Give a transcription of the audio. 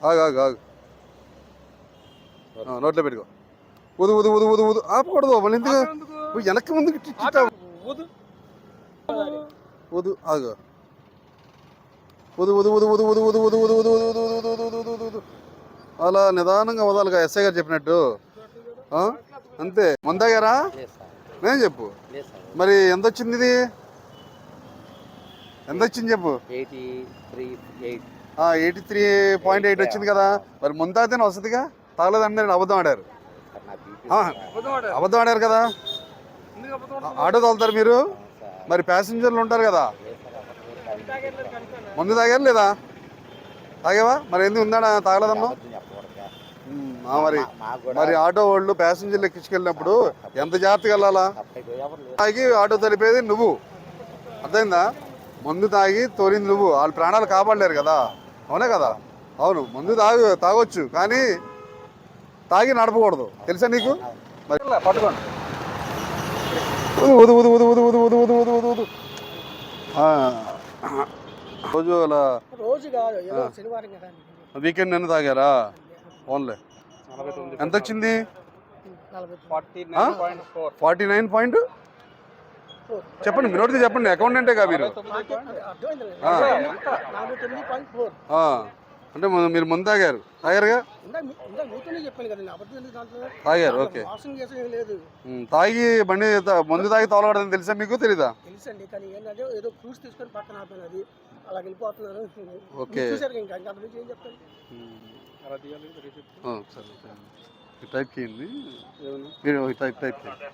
ఆగు ఆగు ఆగు ఆ, నోట్లో పెట్టుకో ఉదు ఉదు ఉదు ఉదు ఉదు ఆపకూడదు మళ్ళీ ఎందుకు వెనక్కి ముందుకు ఊదు. ఉదు ఆగు ఉదు ఉదు ఉదు ఉదు ఉదు ఉదు ఉదు ఉదు ఉదు ఉదు ఉదు ఉదు ఉదు ఉదు ఉదు అలా నిదానంగా వదాలిగా ఎస్ఐ గారు చెప్పినట్టు ఆ? అంతే మందాగారా లేదు సార్ నేను చెప్పు మరి ఎంత వచ్చింది ఇది ఎంత వచ్చింది చెప్పు eighty three eight eighty three point eight వచ్చింది కదా. మరి ముందు తాగితేనే వస్తుందిగా తాగలేదని నేను అబద్ధం ఆడారు. అబద్ధం ఆడారు కదా. ఆటో తోలుతారు మీరు. మరి ప్యాసింజర్లు ఉంటారు కదా. ముందు తాగారు లేదా? తాగేవా? మరి ఎందుకు ఉందా తాగలేదమ్మా? మరి మరి ఆటో వాళ్ళు ప్యాసింజర్లు ఎక్కించుకెళ్ళినప్పుడు ఎంత జాగ్రత్తగా వెళ్ళాలా? తాగి ఆటో తలిపేది నువ్వు. అర్థమైందా? మందు తాగి తోలింది నువ్వు. వాళ్ళ ప్రాణాలు కాపాడలేరు కదా. అవునే కదా? అవును మందు తాగు తాగొచ్చు కానీ తాగి నడపకూడదు. తెలుసా నీకు? మరి పట్టుకోండి. ఉదు ఉదు ఉదు ఉదు ఉదు ఉదు ఉదు ఉదు ఉదు ఉదు. ఆ. రోజు అలా రోజు కాదు ఏదో శనివారం కదా వీకెండ్ నిన్న తాగారా? ఓన్లే ఎంత వచ్చింది ఫార్టీ నైన్ పాయింట్ చెప్పండి మీరు చెప్పండి అకౌంటెంటే కా మీరు అంటే మీరు ముందు తాగారు తాగారుగా తాగారు ఓకే. తాగి బండి ముందు తాగి తోలబడదని తెలుసా మీకు? తెలీదా? తెలుసండి ఏదో తీసుకొని పక్కన అది. అలా వెళ్ళిపోతున్నారు ఓకే. టైప్ మీరు టైప్ చేయండి.